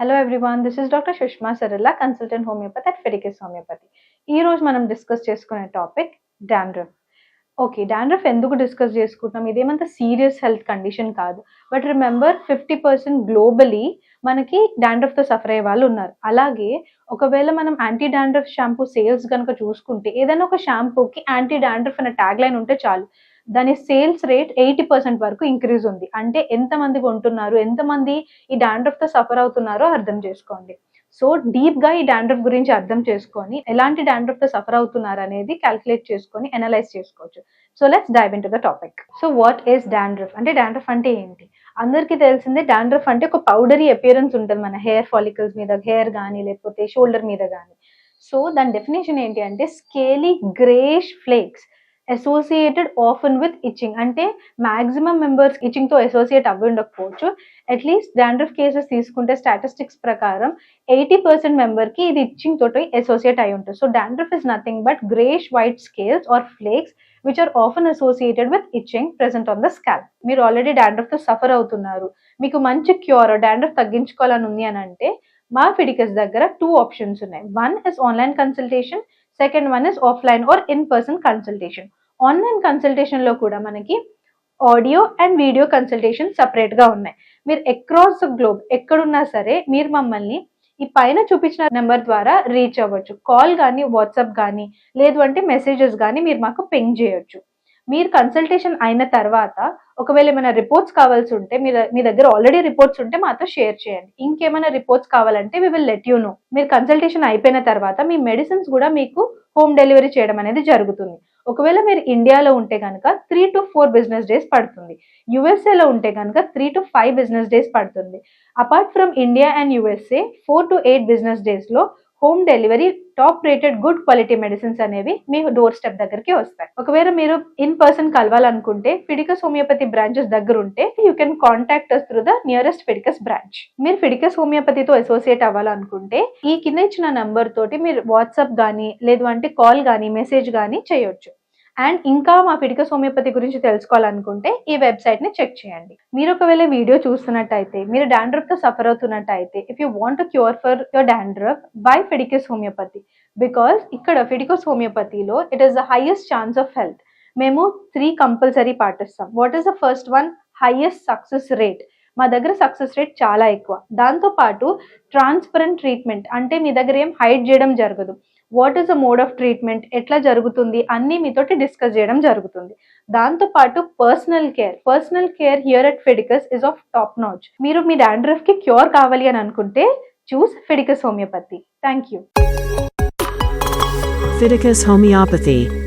Hello everyone this is doctor Sushma Saralla consultant homeopathy at Fiticus homeopathy ఈ రోజు మనం discuss చేసుకునే topic dandruff okay dandruff ఎందుకు discuss చేసుకుంటున్నాం? ఇదేమంత సీరియస్ హెల్త్ కండిషన్ కాదు. But remember fifty percent globally మనకి డాండ్రఫ్తో సఫర్ అయ్యే వాళ్ళు ఉన్నారు. అలాగే ఒకవేళ మనం యాంటీ డాండ్రఫ్ షాంపూ సేల్స్ కనుక చూసుకుంటే ఏదైనా ఒక షాంపూకి యాంటీ డాండ్రఫ్ అనే ట్యాగ్ లైన్ ఉంటే చాలు. దాని సేల్స్ రేట్ ఎయిటీ పర్సెంట్ వరకు ఇంక్రీజ్ ఉంది. అంటే ఎంతమంది కొంటున్నారు ఎంతమంది ఈ డాండ్రఫ్తో సఫర్ అవుతున్నారో అర్థం చేసుకోండి. సో డీప్గా ఈ డాండ్రఫ్ గురించి అర్థం చేసుకొని ఎలాంటి డాండ్రఫ్తో సఫర్ అవుతున్నారు అనేది క్యాల్కులేట్ చేసుకొని అనలైజ్ చేసుకోవచ్చు. So let's dive into the topic so what is dandruff అంటే డాండ్రఫ్ అంటే ఏంటి? అందరికీ తెలిసిందే డాండ్రఫ్ అంటే ఒక పౌడరీ అపియరెన్స్ ఉంటుంది మన హెయిర్ ఫాలికల్స్ మీద హెయిర్ కానీ లేకపోతే షోల్డర్ మీద కానీ సో దాని డెఫినేషన్ ఏంటి అంటే scaly greasy flakes associated often with itching అంటే మాక్సిమం మెంబర్స్ ఇచ్చింగ్తో అసోసియేట్ అవ్వి ఉండకపోవచ్చు. అట్లీస్ట్ డాండ్రఫ్ కేసెస్ తీసుకుంటే స్టాటిస్టిక్స్ ప్రకారం ఎయిటీ పర్సెంట్ మెంబర్కి ఇది ఇచ్చింగ్ తోటి అసోసియేట్ అయి ఉంటుంది. So dandruff is nothing but greasy white scales or flakes which are often associated with itching present on the scalp మీరు ఆల్రెడీ డాండ్రఫ్తో సఫర్ అవుతున్నారు. మీకు మంచి క్యూర్ డాండ్రఫ్ తగ్గించుకోవాలని ఉంది అని అంటే మా ఫిడికస్ దగ్గర టూ ఆప్షన్స్ ఉన్నాయి. One is online consultation second one is offline or in person consultation online కన్సల్టేషన్లో కూడా మనకి ఆడియో అండ్ వీడియో కన్సల్టేషన్ సపరేట్గా ఉన్నాయి. మీరు అక్రాస్ గ్లోబ్ ఎక్కడున్నా సరే మీరు మమ్మల్ని ఈ పైన చూపించిన నెంబర్ ద్వారా రీచ్ అవ్వచ్చు. కాల్ కానీ వాట్సాప్ కానీ లేదు అంటే మెసేజెస్ కానీ మీరు మాకు పింగ్ చేయొచ్చు. మీరు కన్సల్టేషన్ అయిన తర్వాత ఒకవేళ ఏమైనా రిపోర్ట్స్ కావాల్సి ఉంటే మీరు మీ దగ్గర ఆల్రెడీ రిపోర్ట్స్ ఉంటే మాతో షేర్ చేయండి. ఇంకేమైనా రిపోర్ట్స్ కావాలంటే we will let you know మీరు కన్సల్టేషన్ అయిపోయిన తర్వాత మీ మెడిసిన్స్ కూడా మీకు హోమ్ డెలివరీ చేయడం అనేది జరుగుతుంది. ఒకవేళ మీరు ఇండియాలో ఉంటే కనుక three to four business days పడుతుంది. యుఎస్ఏలో ఉంటే కనుక three to five business days పడుతుంది. Apart from India and USA four to eight business డేస్లో home delivery top rated good quality medicines అనేవి మీ డోర్ స్టెప్ దగ్గరికి వస్తాయి. ఒకవేళ మీరు ఇన్ పర్సన్ కలవాలనుకుంటే ఫిడికస్ హోమియోపతి బ్రాంచెస్ దగ్గర ఉంటే you can contact us through the nearest Fiticus branch. మీరు ఫిడికస్ హోమియోపతితో అసోసియేట్ అవ్వాలనుకుంటే ఈ కింద ఇచ్చిన నంబర్ తోటి మీరు వాట్సాప్ కానీ లేదు అంటే కాల్ కానీ మెసేజ్ కానీ చేయొచ్చు. అండ్ ఇంకా మా ఫిడికస్ హోమియోపతి గురించి తెలుసుకోవాలనుకుంటే ఈ వెబ్సైట్ని చెక్ చేయండి. మీరు ఒకవేళ వీడియో చూస్తున్నట్టయితే మీరు డాండ్రఫ్తో suffer అవుతున్నట్టయితే if you want to cure for your dandruff by Fiticus homeopathy because ఇక్కడ ఫిడికస్ హోమియోపతిలో it is the highest chance of health మేము త్రీ కంపల్సరీ పాటిస్తాం. What is the first one highest success rate మా దగ్గర success rate చాలా ఎక్కువ. దాంతో పాటు ట్రాన్స్పరెంట్ ట్రీట్మెంట్ అంటే మీ దగ్గర ఏం హైడ్ చేయడం జరగదు. What is a mode of treatment ఎట్లా జరుగుతుంది? అన్నీ మీతోటి డిస్కస్ చేయడం జరుగుతుంది. దాంతో పాటు personal care personal care here at Fiticus is of top notch మీరు మీ డాండ్రఫ్కి క్యూర్ కావాలి అని అనుకుంటే choose Fiticus homeopathy thank you Fiticus Homeopathy.